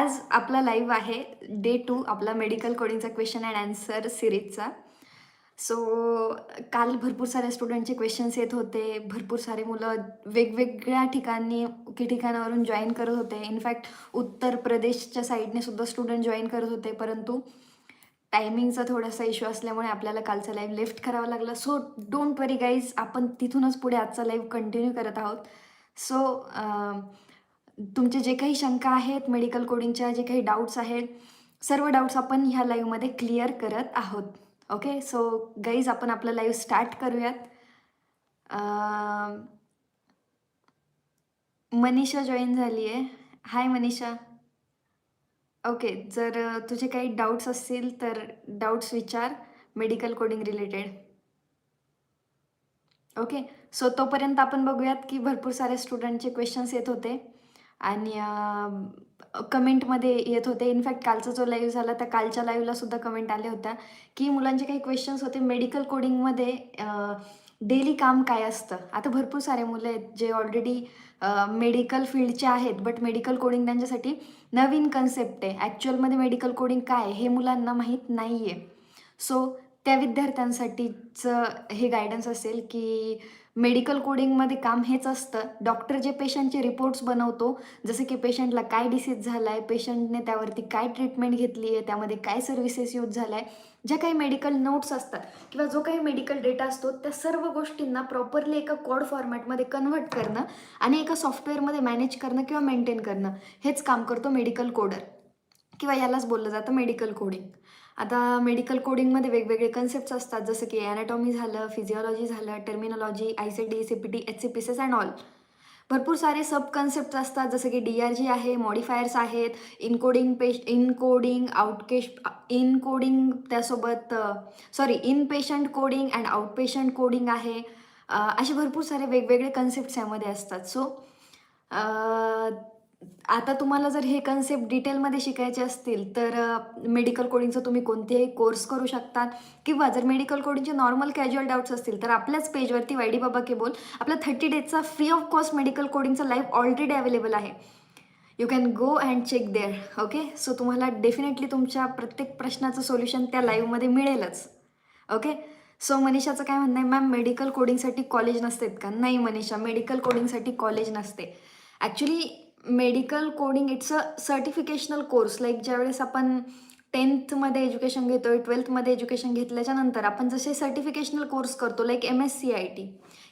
आज आपला लाईव्ह आहे डे टू आपला मेडिकल कोडिंगचा क्वेश्चन अँड आन्सर सिरीजचा सो काल भरपूर साऱ्या स्टुडंटचे क्वेश्चन्स येत होते. भरपूर सारे मुलं वेगवेगळ्या ठिकाणी की ठिकाणावरून जॉईन करत होते. इनफॅक्ट उत्तर प्रदेशच्या साईडने सुद्धा स्टुडंट जॉईन करत होते. परंतु टायमिंगचा थोडासा इश्यू असल्यामुळे आपल्याला कालचा लाईव्ह लेफ्ट करावा लागला. सो डोंट वरी गाईज आपण तिथूनच पुढे आजचा लाईव्ह कंटिन्यू करत आहोत. सो तुमचे जे काही शंका आहेत मेडिकल कोडिंगच्या जे काही डाऊट्स आहेत सर्व डाऊट्स आपण ह्या लाईव्हमध्ये क्लिअर करत आहोत. ओके सो गाईज आपण आपलं लाईव्ह स्टार्ट करूयात. मनीषा जॉईन झाली आहे हाय मनीषा. ओके जर तुझे काही डाऊट्स असतील तर डाऊट्स विचार medical coding related okay so तोपर्यंत आपण बघूयात की भरपूर सारे स्टुडंटचे क्वेश्चन्स येत होते. आणि कमेंटमध्ये येत होते. इनफॅक्ट कालचा जो लाईव्ह झाला त्या कालच्या लाईव्हला सुद्धा कमेंट आल्या होत्या की मुलांचे काही क्वेश्चन्स होते मेडिकल कोडिंगमध्ये डेली काम काय असतं? आता भरपूर सारे मुलं आहेत जे ऑलरेडी मेडिकल फील्डचे आहेत बट मेडिकल कोडिंग त्यांच्यासाठी नवीन कन्सेप्ट आहे. ॲक्च्युअलमध्ये मेडिकल कोडिंग काय आहे हे मुलांना माहीत नाही आहे सो त्या विद्यार्थ्यांसाठीचं हे गायडन्स असेल की मेडिकल कोडिंगमध्ये काम हेच असतं. डॉक्टर जे पेशंटचे रिपोर्ट्स बनवतो जसं की पेशंटला काय डिसीज झाला आहे पेशंटने त्यावरती काय ट्रीटमेंट घेतली आहे त्यामध्ये काय सर्व्हिसेस यूज झाला आहे ज्या काही मेडिकल नोट्स असतात किंवा जो काही मेडिकल डेटा असतो त्या सर्व गोष्टींना प्रॉपरली एका कोड फॉर्मॅटमध्ये कन्व्हर्ट करणं आणि एका सॉफ्टवेअरमध्ये मॅनेज करणं किंवा मेंटेन करणं हेच काम करतो मेडिकल कोडर किंवा यालाच बोललं जातं मेडिकल कोडिंग आता मेडिकल कोडिंगमध्ये वेगवेगळे कन्सेप्ट्स असतात जसं की ॲनाटॉमी झालं फिजिओलॉजी झालं terminology I C D C P T H C P C and all भरपूर सारे सब कन्सेप्ट असतात जसं की डी आर जी आहे मॉडिफायर्स आहेत इनकोडिंग पेश इनकोडिंग आउटकेश इनकोडिंग त्यासोबत sorry inpatient coding and outpatient coding आहे असे भरपूर सारे वेगवेगळे कन्सेप्ट्स यामध्ये असतात. सो आता तुम्हाला जर हे कन्सेप्ट डिटेलमध्ये शिकायचे असतील तर मेडिकल कोडिंगचं तुम्ही कोणतेही कोर्स करू शकतात. किंवा जर मेडिकल कोडिंगचे नॉर्मल कॅज्युअल डाऊट्स असतील तर आपल्याच पेजवरती वायडी बाबा के बोल आपला थर्टी डेजचा फ्री ऑफ कॉस्ट मेडिकल कोडिंगचा लाईव्ह ऑलरेडी अवेलेबल आहे. You can go and check there okay so तुम्हाला डेफिनेटली तुमच्या प्रत्येक प्रश्नाचं सोल्युशन त्या लाईव्हमध्ये मिळेलच ओके सो मनीषाचं काय म्हणणं आहे मॅम मेडिकल कोडिंगसाठी कॉलेज नसतेत का? नाही मनीषा मेडिकल कोडिंगसाठी कॉलेज नसते. Actually medical coding it's a certificational course like ज्यावेळेस आपण टेन्थमध्ये एज्युकेशन घेतोय ट्वेल्थमध्ये एज्युकेशन घेतल्याच्या नंतर आपण जसे सर्टिफिकेशनल कोर्स करतो like M S C I T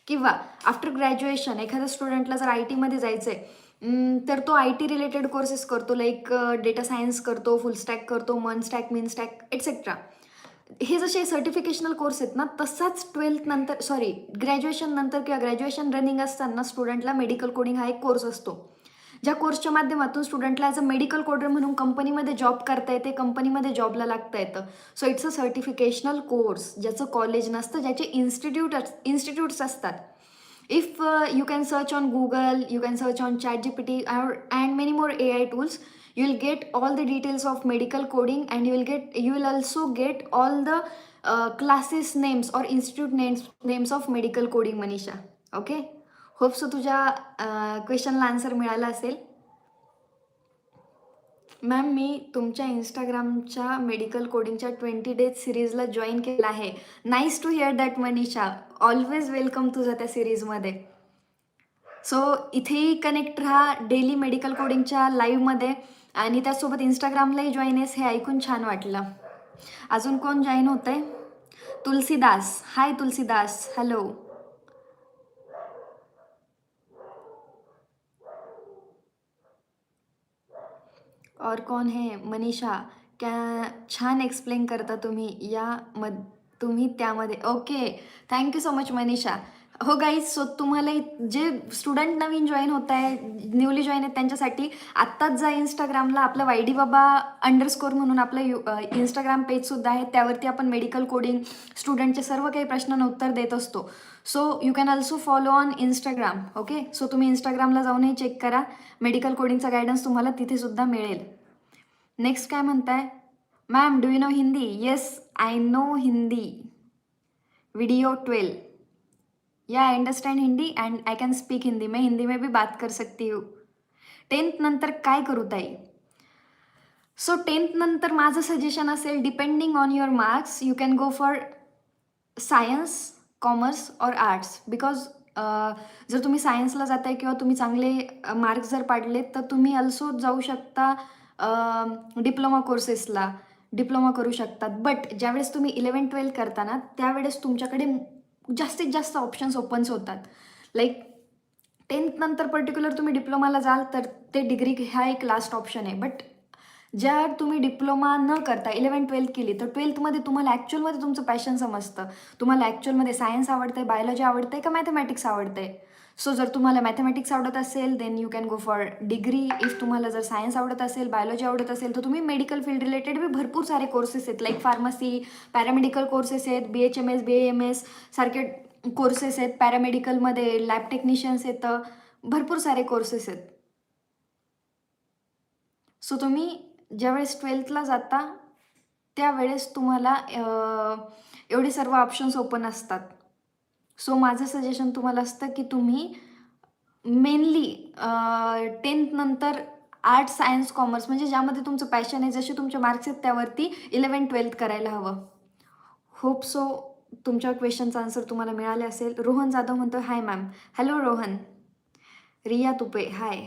किंवा आफ्टर ग्रॅज्युएशन एखाद्या स्टुडंटला जर आय टीमध्ये जायचं आहे तर तो आय टी रिलेटेड कोर्सेस करतो लाईक डेटा सायन्स करतो फुल स्टॅक करतो मन स्टॅक मिन स्टॅक एट्सेट्रा हे जसे सर्टिफिकेशनल कोर्स आहेत ना तसाच ट्वेल्थ नंतर सॉरी ग्रॅज्युएशन नंतर किंवा ग्रॅज्युएशन रनिंग असताना स्टुडंटला मेडिकल कोडिंग हा एक कोर्स असतो. ज्या कोर्सच्या माध्यमातून स्टुडंटला ॲज अ मेडिकल कोडर म्हणून कंपनीमध्ये जॉब करता येते कंपनीमध्ये जॉबला लागता येतं. So it's a certificational course ज्याचं कॉलेज नसतं ज्याचे इन्स्टिट्यूट इन्स्टिट्यूट्स असतात. If you can search on Google you can search on chat G P T and many more A I tools you will get all the details of medical coding and you will get you will also get all the classes names names institute names names of medical coding Manisha okay hope so तुझ्या क्वेश्चनला answer मिळाला असेल. Ma'am मी तुमच्या इंस्टाग्रामच्या medical कोडिंगच्या twenty days सिरीजला join केलं आहे. Nice to hear that Manisha always welcome तुझं त्या सिरीजमध्ये सो इथेही कनेक्ट राहा डेली मेडिकल कोडिंगच्या लाईव्हमध्ये आणि त्यासोबत इंस्टाग्रामलाही जॉईन आहेस हे ऐकून छान वाटलं. अजून कोण जॉईन होतं आहे तुलसीदास. हाय तुलसीदास. हॅलो और कौन है मनीषा? क्या छान एक्सप्लेन करता तुम्ही या मध तुम्ही त्यामध्ये. Okay thank you so much Manisha. हो गाईज सो तुम्हाला जे स्टुडंट नवीन जॉईन होत आहे न्यूली जॉईन आहेत त्यांच्यासाठी आत्ताच जा इंस्टाग्रामला आपलं वाय डी बाबा अंडरस्कोर म्हणून आपलं यू इंस्टाग्राम पेजसुद्धा आहे. त्यावरती आपण मेडिकल कोडिंग स्टुडंटचे सर्व काही प्रश्नांना उत्तर देत असतो. So you can also follow on Instagram okay so तुम्ही इंस्टाग्रामला जाऊनही चेक करा. मेडिकल कोडिंगचा गायडन्स तुम्हाला तिथेसुद्धा मिळेल. नेक्स्ट काय म्हणताय? Ma'am do you know Hindi yes I know Hindi video twelve या I understand Hindi and I can speak Hindi मैं हिंदी में भी बात कर सकती हूँ। टेंथ नंतर काय करू ताई? सो टेन्थ नंतर माझं सजेशन असेल depending on your marks you can go for science commerce और आर्ट्स बिकॉज जर तुम्ही सायन्सला जाताय किंवा तुम्ही चांगले मार्क्स जर पाडले तर तुम्ही अल्सो जाऊ शकता डिप्लोमा कोर्सेसला डिप्लोमा करू शकतात. बट ज्यावेळेस तुम्ही इलेवन ट्वेल्थ करताना त्यावेळेस तुमच्याकडे जास्तीत जास्त ऑप्शन्स ओपन्स होतात. लाईक टेन्थनंतर पर्टिक्युलर तुम्ही डिप्लोमाला जाल तर ते डिग्री हा एक लास्ट ऑप्शन आहे. बट ज्या तुम्ही डिप्लोमा न करता इलेवन ट्वेल्थ केली तर ट्वेल्थमध्ये तुम्हाला ॲक्च्युअलमध्ये तुमचं पॅशन समजतं. तुम्हाला ॲक्च्युअलमध्ये सायन्स आवडतं आहे बायोलॉजी आवडतं आहे का मॅथमॅटिक्स आवडतं आहे सो जर तुम्हाला मॅथमॅटिक्स आवडत असेल then you can go for degree if तुम्हाला जर सायन्स आवडत असेल बायोलॉजी आवडत असेल तर तुम्ही मेडिकल फील्ड रिलेटेड बी भरपूर सारे कोर्सेस आहेत. लाईक फार्मसी पॅरामेडिकल कोर्सेस आहेत B H M S B M S सारखे कोर्सेस आहेत. पॅरामेडिकलमध्ये लॅब टेक्निशियन्स येतं भरपूर सारे कोर्सेस आहेत. सो तुम्ही ज्यावेळेस ट्वेल्थला जाता त्यावेळेस तुम्हाला एवढे सर्व ऑप्शन्स ओपन असतात. सो माझं सजेशन तुम्हाला असतं की तुम्ही मेनली टेन्थनंतर आर्ट सायन्स कॉमर्स म्हणजे ज्यामध्ये तुमचं पॅशन आहे जसे तुमचे मार्क्स आहेत त्यावरती इलेवन ट्वेल्थ करायला हवं. होप सो तुमच्या क्वेश्चनचा आन्सर तुम्हाला मिळाले असेल. रोहन जाधव म्हणतो hi ma'am hello Rohan. Riya Tupe hi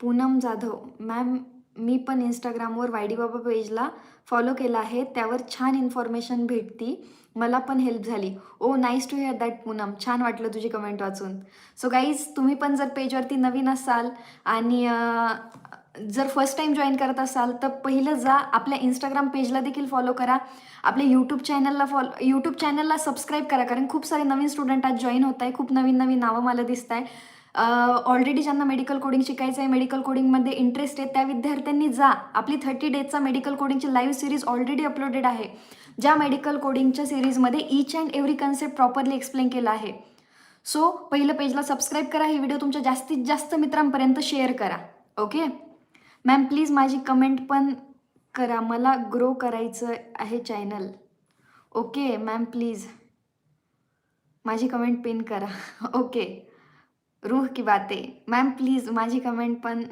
Poonam Jadhav ma'am मी पण इंस्टाग्रामवर वायडी बाबा पेजला फॉलो केलं आहे. त्यावर छान इन्फॉर्मेशन भेटती. मला पण हेल्प झाली. ओ nice to hear that Poonam. छान वाटलं तुझी कमेंट वाचून. सो गाईज तुम्ही पण जर पेजवरती नवीन असाल आणि जर फर्स्ट टाईम जॉईन करत असाल तर पहिलं जा. आपल्या इंस्टाग्राम पेजला देखील फॉलो करा. आपल्या यूट्यूब चॅनलला फॉलो यूट्यूब चॅनलला सबस्क्राईब करा. कारण खूप सारे नवीन स्टुडंट आज जॉईन होत आहे खूप नवीन नवीन नावं मला दिसत आहे ऑलरेडी ज्यांना मेडिकल कोडिंग शिकायचं आहे मेडिकल कोडिंगमध्ये इंटरेस्ट आहे त्या विद्यार्थ्यांनी जा. आपली थर्टी डेजचा मेडिकल कोडिंगची लाईव्ह सिरीज ऑलरेडी अपलोडेड आहे. ज्या मेडिकल कोडिंगच्या सिरीजमध्ये each and every concept properly explain केला आहे. सो पहिलं पेजला सबस्क्राईब करा हे व्हिडिओ तुमच्या जास्तीत जास्त मित्रांपर्यंत शेअर करा. ओके मॅम प्लीज माझी कमेंट पण करा. मला ग्रो करायचं आहे चॅनल ओके मॅम प्लीज माझी कमेंट पिन करा. ओके रूह की बाते. मॅम प्लीज माझी कमेंट पण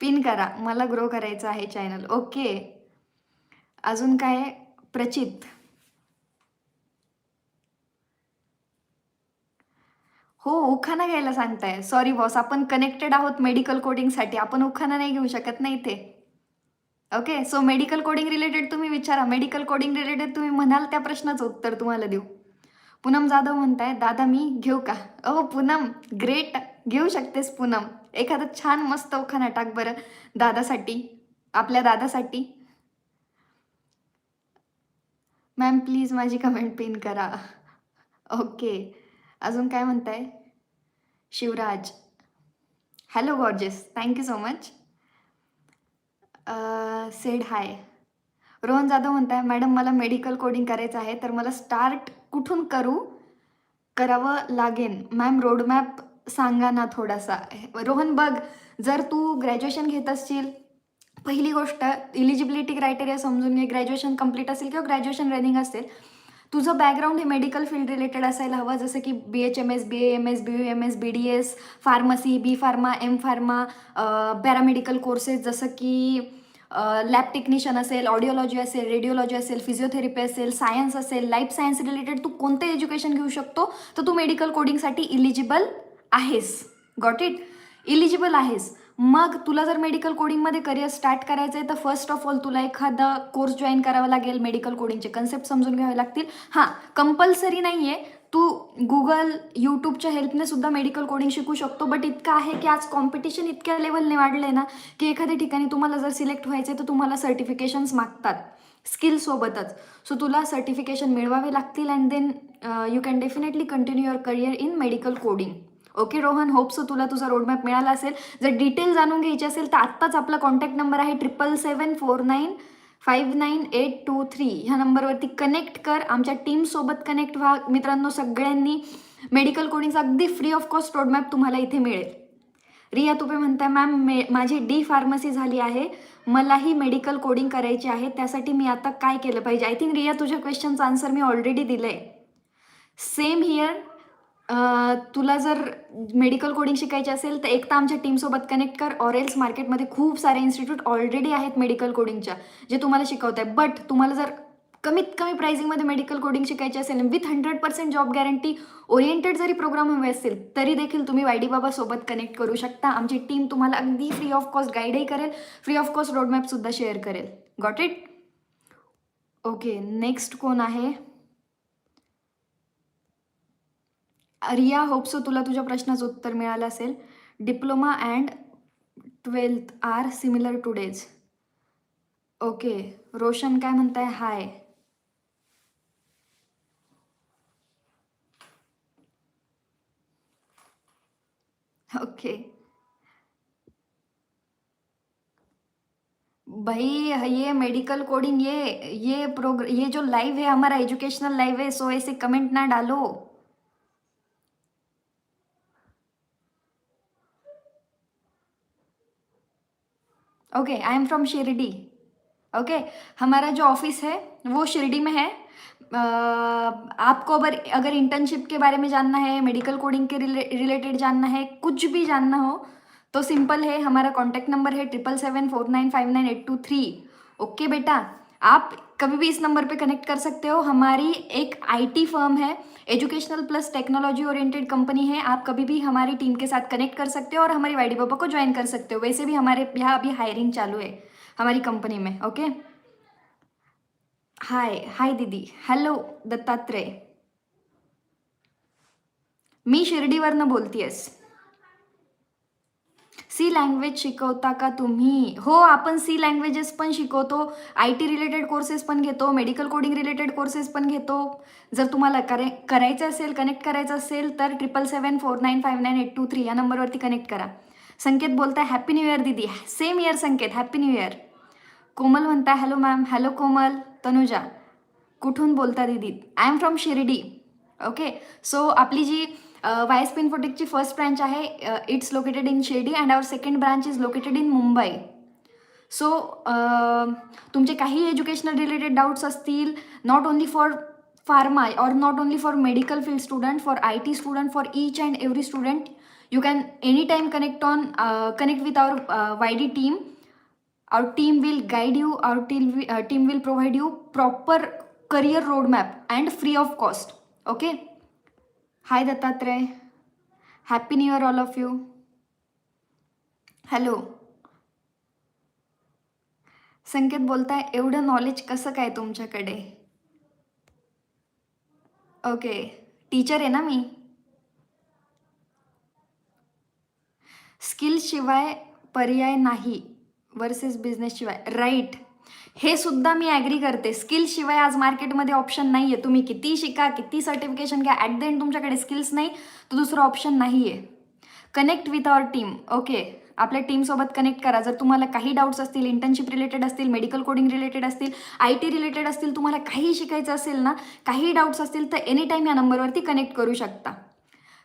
पिन करा. मला ग्रो करायचं आहे चॅनल ओके अजून काय? प्रचित. हो उखाणा घ्यायला सांगताय. सॉरी बॉस आपण कनेक्टेड आहोत मेडिकल कोडिंगसाठी आपण उखाणा नाही घेऊ शकत नाही ते okay so medical coding related तुम्ही विचारा. मेडिकल कोडिंग रिलेटेड तुम्ही म्हणाल त्या प्रश्नाचं उत्तर तुम्हाला देऊ. पूनम जाधव म्हणताय दादा मी घेऊ का? अहो पूनम ग्रेट घेऊ शकतेस पूनम. एखादं छान मस्त उखाणा टाक बरं. दादासाठी आपल्या दादासाठी. मॅम प्लीज माझी कमेंट पिन करा. ओके अजून काय म्हणताय? Shivraj. Hello gorgeous thank you so much said hi Rohan Jadhav म्हणताय मॅडम मला मेडिकल कोडिंग करायचं आहे तर मला स्टार्ट कुठून करू? करावं लागेल मॅम रोडमॅप सांगा ना थोडासा. रोहन बघ जर तू ग्रॅज्युएशन घेत असशील पहिली गोष्ट इलिजिबिलिटी क्रायटेरिया समजून घे. ग्रॅज्युएशन कंप्लीट असेल किंवा ग्रॅज्युएशन रनिंग असेल तुझं बॅकग्राऊंड हे मेडिकल फील्ड रिलेटेड असायला हवं. जसं की B H M S B M S B U M S B D S pharmacy B pharma M pharma paramedical courses जसं की लॅब टेक्निशियन असेल ऑडिओलॉजी असेल रेडिओलॉजी असेल फिजिओथेरपी असेल सायन्स असेल लाईफ सायन्स रिलेटेड तू कोणते एज्युकेशन घेऊ शकतो तर तू मेडिकल कोडिंगसाठी इलिजिबल आहेस. गॉट इट इलिजिबल आहेस. मग तुला जर मेडिकल कोडिंगमध्ये करिअर स्टार्ट करायचं आहे तर फर्स्ट ऑफ ऑल तुला एखादा कोर्स जॉईन करावा लागेल मेडिकल कोडिंगचे कन्सेप्ट समजून घ्यावे लागतील. हां कंपल्सरी नाही आहे तू गुगल यूट्यूबच्या हेल्पने सुद्धा मेडिकल कोडिंग शिकू शकतो बट इतकं आहे की आज कॉम्पिटिशन इतक्या लेवलने वाढलं आहे ना की एखाद्या ठिकाणी तुम्हाला जर सिलेक्ट व्हायचं तर तुम्हाला सर्टिफिकेशन्स मागतात. स्किलसोबतच सो तुला सर्टिफिकेशन मिळवावे लागतील and then you can definitely continue your career in medical coding okay Rohan hope so तुला तुझा रोडमॅप मिळाला असेल. जर डिटेल जाणून घ्यायची असेल तर आत्ताच आपला कॉन्टॅक्ट नंबर आहे triple seven four nine five nine eight two three ह्या नंबरवरती कनेक्ट कर. आमच्या टीमसोबत कनेक्ट व्हा. मित्रांनो सगळ्यांनी मेडिकल कोडिंगचा अगदी फ्री ऑफ कॉस्ट रोडमॅप तुम्हाला इथे मिळेल. रिया तुपे म्हणताय मॅम मे माझी डी फार्मसी झाली आहे. मलाही मेडिकल कोडिंग करायची आहे. त्यासाठी मी आता काय केलं पाहिजे? आय थिंक रिया तुझ्या क्वेश्चनचा आन्सर मी ऑलरेडी दिलं आहे सेम हिअर अ, तुला जर मेडिकल कोडिंग शिकायची असेल तर एक तर आमच्या टीमसोबत कनेक्ट कर. ऑरेल्स मार्केटमध्ये खूप सारे इन्स्टिट्यूट ऑलरेडी आहेत मेडिकल कोडिंगच्या जे तुम्हाला शिकवत आहे बट तुम्हाला जर कमीत कमी प्राइसिंगमध्ये मेडिकल कोडिंग शिकायचे असेल with hundred percent job guarantee oriented जरी प्रोग्राम हवे असतील तरी देखील तुम्ही वायडी बाबासोबत कनेक्ट करू शकता. आमची टीम तुम्हाला अगदी फ्री ऑफ कॉस्ट गाईडही करेल. फ्री ऑफ कॉस्ट रोडमॅपसुद्धा शेअर करेल. गॉट इट ओके नेक्स्ट कोण आहे? रिया होप्सो तुला तुझ्या प्रश्नाचं उत्तर मिळालं असेल. Diploma and twelfth are similar to days okay Roshan काय म्हणताय? हाय. ओके. भाई ये मेडिकल कोडिंग ये ये प्रोग्र ये जो लाइव है हमारा एजुकेशनल लाइव है सो ऐसे कमेंट ना डालो. Okay I am from Shirdi okay हमारा जो ऑफ़िस है वो शिरडी में है। Uh, आपको अगर अगर इंटर्नशिप के बारे में जानना है मेडिकल कोडिंग के रिले, रिलेटेड जानना है कुछ भी जानना हो तो सिंपल है हमारा कॉन्टैक्ट नंबर है triple seven four nine five nine eight two three okay बेटा आप कभी भी इस नंबर पे कनेक्ट कर सकते हो। हमारी एक आईटी फर्म है educational plus technology oriented company है। आप कभी भी हमारी टीम के साथ कनेक्ट कर सकते हो और हमारी वाईडी बाबा को ज्वाइन कर सकते हो। वैसे भी हमारे यहाँ अभी हायरिंग चालू है, हमारी कंपनी में ओके हाय हाय दीदी। हेलो दत्तात्रेय। मी शिर्डीवरनं बोलतीयस। सी लँग्वेज शिकवता का तुम्ही? हो आपण सी लँग्वेजेस पण शिकवतो. आय टी रिलेटेड कोर्सेस पण घेतो मेडिकल कोडिंग रिलेटेड कोर्सेस पण घेतो. जर तुम्हाला करे करायचं असेल कनेक्ट करायचं असेल तर triple seven four nine five nine eight two three या नंबरवरती कनेक्ट करा. संकेत बोलताय हॅपी न्यू इयर दीदी. Same year Sanket happy new year. Komal म्हणताय hello ma'am hello Komal. Tanuja कुठून बोलता दीदी? I am from Shirdi. Okay so आपली जी Y S S first branch आहे it's located in Shirdi and our second branch is located in Mumbai so तुमचे काही educational related doubts असतील not only for pharma or not only for medical field student for I T student for each and every student you can any time connect on connect with our Y D team our team will guide you our team will provide you proper you proper career and free of cost okay hi Dattatray happy new year all of you hello Sanket बोलताय एवढं knowledge कसं काय तुमच्याकडे? Okay teacher आहे ना मी? स्किलशिवाय पर्याय नाही versus बिझनेसशिवाय right हे सुद्धा मी ॲग्री करते. स्किलशिवाय आज मार्केटमध्ये ऑप्शन नाही आहे तुम्ही किती शिका किती सर्टिफिकेशन घ्या ॲट द एंड तुमच्याकडे स्किल्स नाही तर दुसरं ऑप्शन नाही आहे connect with our team okay आपल्या टीमसोबत कनेक्ट करा. जर तुम्हाला काही डाऊट्स असतील इंटर्नशिप रिलेटेड असतील मेडिकल कोडिंग रिलेटेड असतील आय टी रिलेटेड असतील तुम्हाला काही शिकायचं असेल ना काही डाऊट्स असतील तर एनी टाईम या नंबरवरती कनेक्ट करू शकता.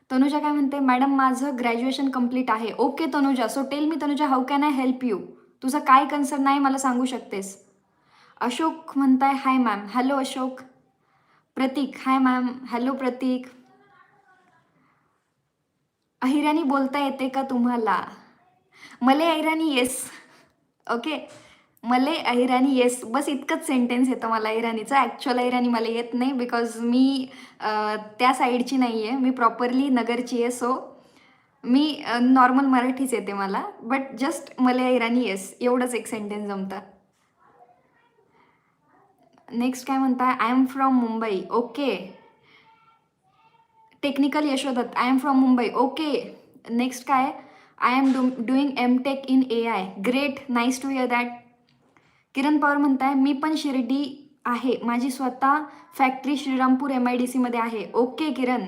तनुजा काय म्हणते? मॅडम माझं ग्रॅज्युएशन कंप्लीट आहे. Okay Tanuja. So tell me Tanuja how can I help you तुझा काय कन्सर्न आहे मला सांगू शकतेस. अशोक म्हणताय hi ma'am hello Ashok. Prateek hi ma'am hello Prateek. Ahirani बोलता येते का तुम्हाला? मले अहिराणी येस ओके मले अहिराणी येस बस इतकंच सेंटेन्स येतं मला अहिराणीचं. ॲक्च्युअल अहिराणी मला येत नाही बिकॉज मी त्या साईडची नाही आहे मी प्रॉपरली नगरची आहे सो मी नॉर्मल मराठीच येते मला बट जस्ट मला इराणी येस एवढंच एक सेंटेन्स जमतं. नेक्स्ट काय म्हणताय? I am from Mumbai okay technical Yashodatta I am from Mumbai okay next काय? I am do doing M tech in A I great nice to hear that Kiran Pawar म्हणताय मी पण शिर्डी आहे माझी स्वतः factory Shrirampur M I D सीमध्ये आहे okay किरण.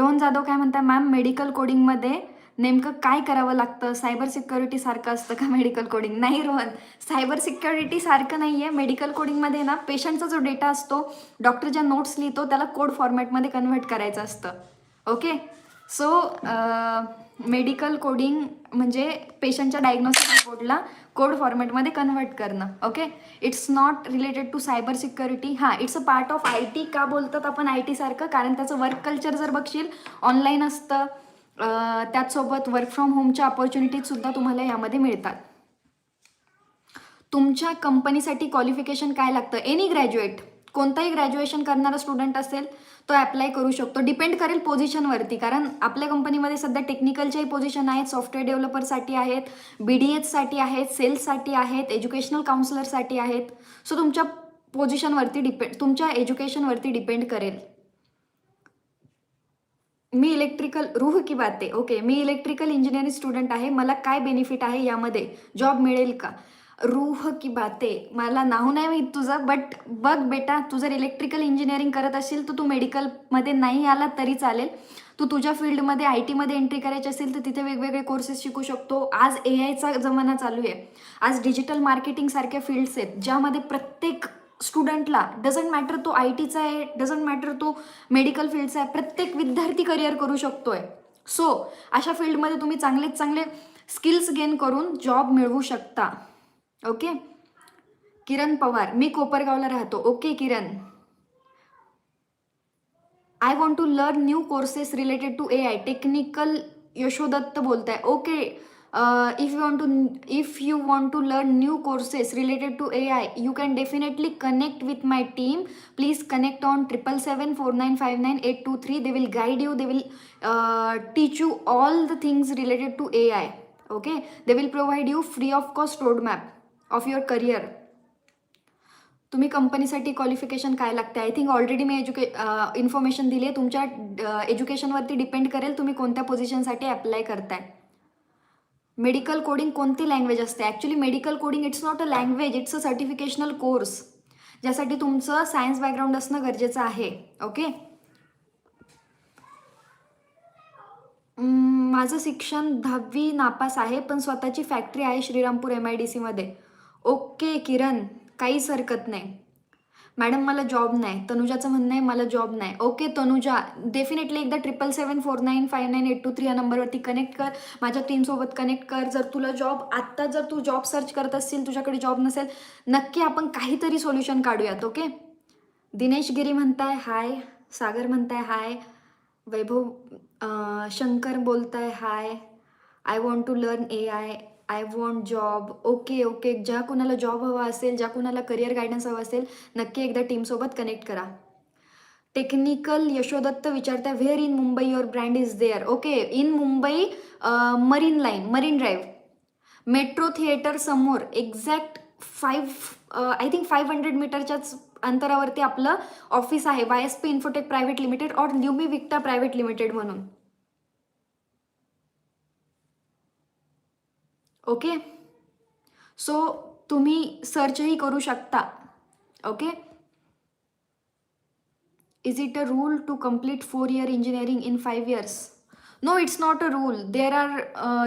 रोहन जाधव काय म्हणताय मॅम मेडिकल कोडिंगमध्ये नेमकं काय करावं लागतं? सायबर सिक्युरिटी सारखं असतं का मेडिकल कोडिंग नाही रोहन सायबर सिक्युरिटी सारखं नाही आहे मेडिकल कोडिंगमध्ये ना पेशंटचा जो डेटा असतो डॉक्टर ज्या नोट्स लिहितो त्याला कोड फॉर्मॅटमध्ये कन्व्हर्ट करायचं असतं. ओके सो मेडिकल कोडिंग म्हणजे पेशंटच्या डायग्नोसिस रिपोर्टला कोड फॉर्मॅटमध्ये कन्वर्ट करणं okay it's not related to cyber security हां it's a part of I T का बोलतात आपण आय टीसारखं कारण त्याचं वर्क कल्चर जर बघशील ऑनलाईन असतं. त्याचसोबत वर्क फ्रॉम होमच्या अपॉर्च्युनिटीजसुद्धा तुम्हाला यामध्ये मिळतात. तुमच्या कंपनीसाठी क्वालिफिकेशन काय लागतं? एनी ग्रॅज्युएट कोणताही ग्रॅज्युएशन करणारा स्टुडंट असेल तो अप्लाय करू शकतो. डिपेंड करेल पोझिशनवरती कारण आपल्या कंपनीमध्ये सध्या टेक्निकलच्याही पोझिशन आहेत सॉफ्टवेअर डेव्हलपरसाठी आहेत बी डी एचसाठी आहेत सेल्ससाठी आहेत एज्युकेशनल काउन्सिलरसाठी आहेत. सो तुमच्या पोझिशनवरती डिपेंड तुमच्या एज्युकेशनवरती डिपेंड करेल. मी इलेक्ट्रिकल रूह की बाते ओके मी इलेक्ट्रिकल इंजिनिअरिंग स्टुडंट आहे. मला काय बेनिफिट आहे यामध्ये? जॉब मिळेल का? रूह की बाते. मला नाव नाही माहीत तुझं बट बघ बेटा तू जर इलेक्ट्रिकल इंजिनिअरिंग करत असेल तर तू मेडिकलमध्ये नाही आला तरी चालेल. तू तुझ्या फील्डमध्ये आय टीमध्ये एंट्री करायची असेल तर तिथे वेगवेगळे कोर्सेस शिकू शकतो. आज ए आयचा जमाना चालू आहे. आज डिजिटल मार्केटिंग सारख्या फील्ड्स आहेत ज्यामध्ये प्रत्येक स्टुडंटला डझंट मॅटर तो आय टीचा आहे डझंट मॅटर तो मेडिकल फील्डचा आहे प्रत्येक विद्यार्थी करिअर करू शकतो आहे सो अशा फील्डमध्ये तुम्ही चांगलेच चांगले स्किल्स गेन करून जॉब मिळवू शकता. ओके? किरण पवार मी कोपरगावला राहतो. Okay Kiran? I want to learn new courses related to A I technical Yashodatta बोलताय. Okay if you want to if you want to learn new courses related to A I you can definitely connect with my team please connect on triple seven four nine five nine eight two three they will guide you they will teach you all the things related to A I okay they will provide you free of cost road map of your career तुम्ही कंपनीसाठी qualification काय लागते I think already मी एज्युके information दिली आहे. तुमच्या एज्युकेशनवरती डिपेंड करेल तुम्ही कोणत्या पोझिशनसाठी अप्लाय करताय. मेडिकल कोडिंग कोणती लँग्वेज असते? Actually medical coding it's not a language it's a certificational course ज्यासाठी तुमचं सायन्स बॅकग्राऊंड असणं गरजेचं आहे. ओके माझं शिक्षण दहावी नापास आहे पण स्वतःची फॅक्टरी आहे श्रीरामपूर एम आय डी सीमध्ये ओके किरण. काहीच हरकत नाही. मॅडम मला जॉब नाही. तनुजाचं म्हणणं आहे मला जॉब नाही. ओके तनुजा. डेफिनेटली एकदा triple seven four nine five nine eight two three या नंबरवरती कनेक्ट कर. माझ्या टीमसोबत कनेक्ट कर. जर तुला जॉब आत्ता जर तू जॉब सर्च करत असशील तुझ्याकडे जॉब नसेल नक्की आपण काहीतरी सोल्युशन काढूयात ओके? दिनेश गिरी म्हणताय हाय. सागर म्हणताय हाय. वैभव शंकर बोलताय hi. I want to learn A I I want job okay okay ज्या कोणाला जॉब हवा असेल ज्या कोणाला करिअर गायडन्स हवा असेल नक्की एकदा टीमसोबत कनेक्ट करा. Technical Yashodatta विचारताय where in Mumbai your brand is there okay in Mumbai marine line marine drive metro theatre समोर exact five I think five hundred मीटरच्याच अंतरावरती आपलं ऑफिस आहे. Y S P Infotech private limited or Lumi Victa private limited म्हणून. Okay? So तुम्ही सर्चही करू शकता. Okay? Is it a rule to complete four year engineering in five years no it's not a rule there are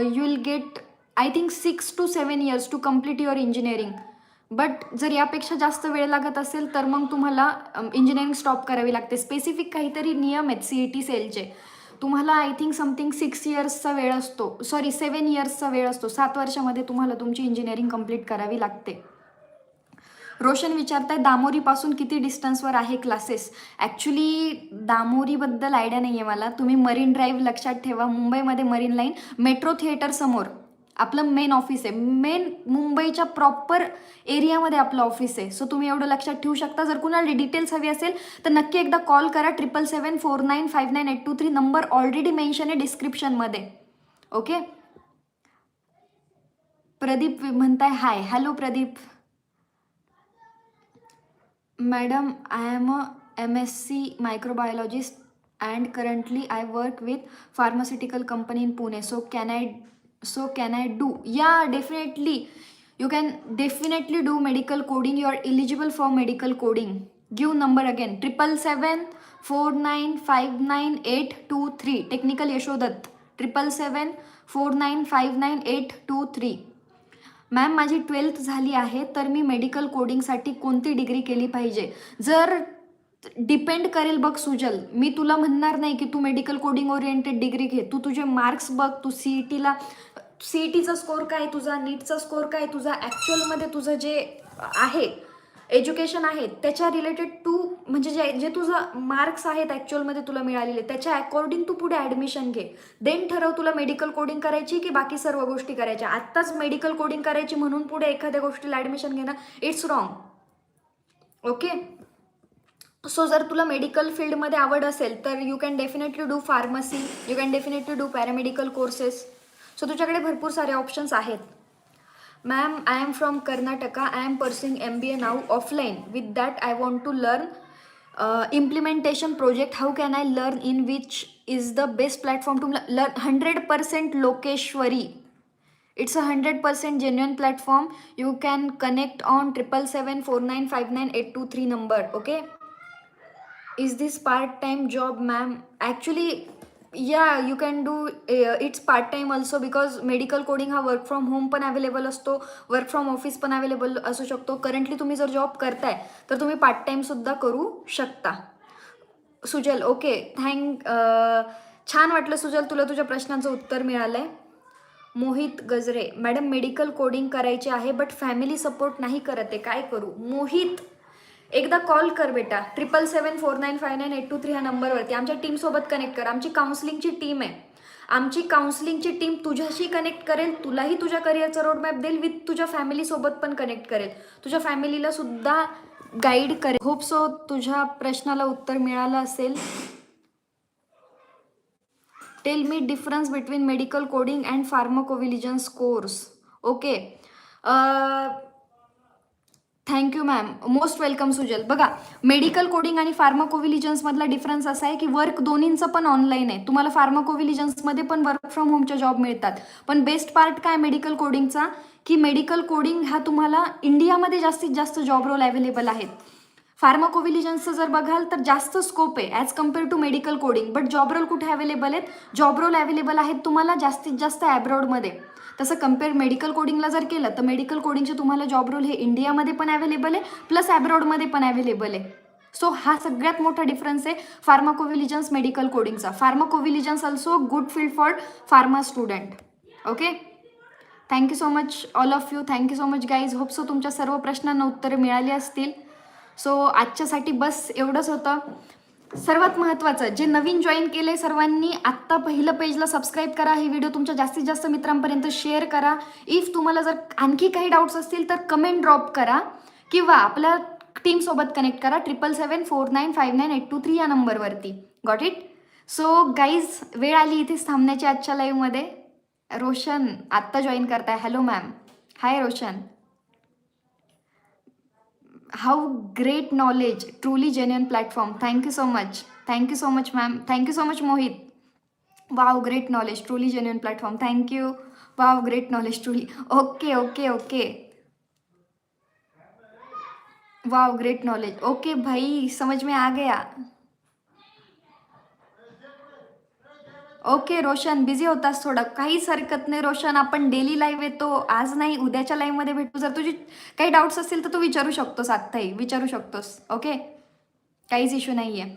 you will get I think six to seven years to complete your engineering but जर यापेक्षा जास्त वेळ लागत असेल तर मग तुम्हाला um, engineering stop करावी लागते. स्पेसिफिक काहीतरी नियम आहेत सी ई टी सेलचे तुम्हाला आय थिंक समथिंग सिक्स इयर्सचा वेळ असतो. सॉरी सेवन इयर्सचा वेळ असतो. सात वर्षामध्ये तुम्हाला तुमची इंजिनिअरिंग कंप्लीट करावी लागते. रोशन विचारताय दामोरीपासून किती डिस्टन्सवर आहे क्लासेस ॲक्च्युली दामोरीबद्दल आयडिया नाही आहे मला. तुम्ही मरीन ड्राईव्ह लक्षात ठेवा. मुंबईमध्ये मरीन लाईन मेट्रो थिएटर समोर. आपलं मेन ऑफिस आहे. मेन मुंबईच्या प्रॉपर एरियामध्ये आपलं ऑफिस आहे. सो तुम्ही एवढं लक्षात ठेवू शकता. जर कुणाला डिटेल्स हवी असेल तर नक्की एकदा कॉल करा. Triple seven four nine five nine eight two three number already mention आहे डिस्क्रिप्शनमध्ये ओके प्रदीप म्हणताय hi hello Pradeep. Madam I am a M S C microbiologist and currently I work with pharmaceutical company in Pune so can I so can I do yeah definitely you can definitely do medical coding you are eligible for medical coding give number again triple seven four nine five nine eight two three technical Yashodatta triple seven four nine five nine eight two three ma'am माझी twelfth झाली आहे तर मी medical कोडिंगसाठी कोणती degree केली पाहिजे? जर depend करेल बघ सुजल मी तुला म्हणणार नाही की तू मेडिकल कोडिंग ओरिएंटेड डिग्री घे. तू तुझे मार्क्स बघ तू सी ई टीला सीईटीचा स्कोर काय तुझा नीटचा स्कोर काय तुझा ॲक्च्युअलमध्ये तुझं जे आहे एज्युकेशन आहे त्याच्या रिलेटेड टू म्हणजे जे जे तुझं मार्क्स आहेत ॲक्च्युअलमध्ये तुला मिळालेले त्याच्या अकॉर्डिंग तू पुढे ॲडमिशन घे. देन ठरव तुला मेडिकल कोडिंग करायची की बाकी सर्व गोष्टी करायच्या. आत्ताच मेडिकल कोडिंग करायची म्हणून पुढे एखाद्या गोष्टीला ॲडमिशन घेणं इट्स रॉंग ओके सो जर तुला मेडिकल फील्डमध्ये आवड असेल तर you can definitely do pharmacy you can definitely do paramedical courses so तुझ्याकडे भरपूर सारे ऑप्शन्स आहेत. Ma'am I am from Karnataka I am pursuing M B A now offline with that I want to learn implementation project how can I learn in which is the best platform to learn hundred percent Lokeshwari it's a hundred percent genuine platform you can connect on triple seven four nine five nine eight two three number okay is this part time job ma'am actually yeah you can do it's part time also because medical coding हा work from home पण available असतो work from office पण available असू शकतो. Currently तुम्ही जर job करताय तर तुम्ही पार्ट टाईमसुद्धा करू शकता. सुजल ओके थँक छान वाटलं सुजल तुला तुझ्या प्रश्नांचं उत्तर मिळालं आहे मोहित गजरे मॅडम मेडिकल कोडिंग करायचे आहे बट फॅमिली सपोर्ट नाही करत आहे काय करू? मोहित एकदा कॉल कर बेटा. Triple seven four nine five nine eight two three ह्या नंबरवरती. आमच्या टीमसोबत कनेक्ट कर. आमची काउन्सलिंगची टीम आहे. आमची काउन्सलिंगची टीम तुझ्याशी कनेक्ट करेल तुलाही तुझ्या करिअरचा रोडमॅप देईल विथ तुझ्या फॅमिलीसोबत पण कनेक्ट करेल. तुझ्या फॅमिलीला सुद्धा गाईड करेल. होप सो तुझ्या प्रश्नाला उत्तर मिळालं असेल. Tell me difference between medical coding and pharmacovigilance course okay thank you ma'am most welcome Sujal बघा मेडिकल कोडिंग आणि फार्माकोविलिजन्समधला डिफरन्स असा आहे की वर्क दोन्हींचं पण ऑनलाईन आहे. तुम्हाला फार्माकोविलिजन्समध्ये पण वर्क फ्रॉम होमच्या जॉब मिळतात. पण बेस्ट पार्ट काय मेडिकल कोडिंगचा की मेडिकल कोडिंग हा तुम्हाला इंडियामध्ये जास्तीत जास्त जॉब रोल अवेलेबल आहेत फार्माकोविलिजन्सचं जर बघाल तर जास्त स्कोप आहे as compare to medical coding but job role कुठे अवेलेबल आहेत? जॉब रोल अवेलेबल आहेत तुम्हाला जास्तीत जास्त ॲब्रॉडमध्ये तसं कंपेअर मेडिकल कोडिंगला जर केलं तर मेडिकल कोडिंगचे तुम्हाला जॉब रोल हे इंडियामध्ये पण अवेलेबल आहे प्लस ॲब्रॉडमध्ये पण अवेलेबल आहे. सो हा सगळ्यात मोठा डिफरन्स आहे pharmacovigilance medical कोडिंगचा pharmacovigilance also good field for pharma student okay thank you so much all of you thank you so much guys hope so तुमच्या सर्व प्रश्नांना उत्तरे मिळाली असतील. सो आजच्यासाठी बस एवढंच होतं. सर्वात महत्त्वाचं जे नवीन जॉईन केले सर्वांनी आत्ता पहिलं पेजला सबस्क्राईब करा. हे व्हिडिओ तुमच्या जास्तीत जास्त मित्रांपर्यंत शेअर करा. इफ तुम्हाला जर आणखी काही डाऊट्स असतील तर कमेंट ड्रॉप करा. किंवा आपल्या टीमसोबत कनेक्ट करा. Triple seven four nine five nine eight two three या नंबरवरती गॉट इट सो गाईज वेळ आली इथेच थांबण्याची आजच्या लाईव्हमध्ये रोशन आत्ता जॉईन करताय. Hello ma'am hi Roshan. How great knowledge truly genuine platform thank you so much thank you so much ma'am thank you so much Mohit wow great knowledge truly genuine platform thank you wow great knowledge truly okay okay okay wow great knowledge okay भाई समझ में आ गया? Okay Roshan busy होतास थोडं. काहीच हरकत नाही रोशन आपण डेली लाईव्ह येतो. आज नाही उद्याच्या लाईव्हमध्ये भेटू. जर तुझी काही डाऊट्स असतील तर तू विचारू शकतोस आत्ताही. विचारू शकतोस. ओके काहीच इश्यू नाही आहे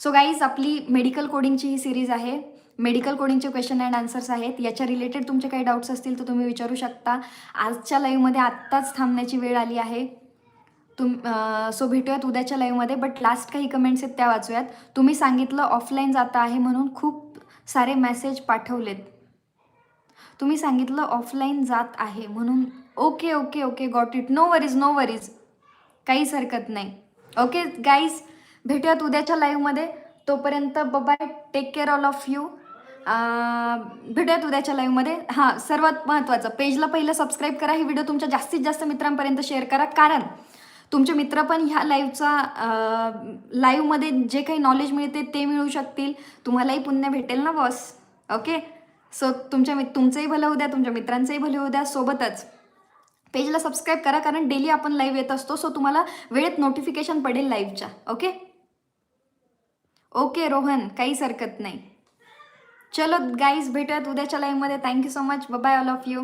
सो गाईज आपली मेडिकल कोडिंगची ही सिरीज आहे. मेडिकल कोडिंगचे क्वेश्चन अँड आन्सर्स आहेत. याच्या रिलेटेड तुमचे काही डाऊट्स असतील तर तुम्ही विचारू शकता. आजच्या लाईव्हमध्ये आत्ताच थांबण्याची वेळ आली आहे. तुम सो भेटूयात उद्याच्या लाईव्हमध्ये बट लास्ट काही कमेंट्स आहेत त्या वाचूयात. तुम्ही सांगितलं ऑफलाईन जाता आहे म्हणून खूप सारे मेसेज पाठवलेत. तुम्ही सांगितलं ऑफलाईन जात आहे म्हणून okay okay okay got it no worries no worries काहीच हरकत नाही. ओके गाईज भेटूयात उद्याच्या लाईव्हमध्ये तोपर्यंत bye take care all of you भेटूयात उद्याच्या लाईव्हमध्ये हां सर्वात महत्त्वाचं पेजला पहिलं सबस्क्राईब करा. ही व्हिडिओ तुमच्या जास्तीत जास्त मित्रांपर्यंत शेअर करा. कारण तुमचे मित्र पण ह्या लाईव्हचा लाईव्हमध्ये जे काही नॉलेज मिळते ते मिळू शकतील. तुम्हालाही पुण्य भेटेल ना बॉस ओके सो तुमच्या मि तुमचंही भलं होऊ द्या तुमच्या मित्रांचंही भलं होऊ द्या सोबतच. पेजला सबस्क्राईब करा कारण डेली आपण लाईव्ह येत असतो सो तुम्हाला वेळेत नोटिफिकेशन पडेल लाईव्हच्या ओके ओके रोहन काहीच हरकत नाही. चलो गाईज भेटूयात उद्याच्या लाईव्हमध्ये thank you so much bye all of you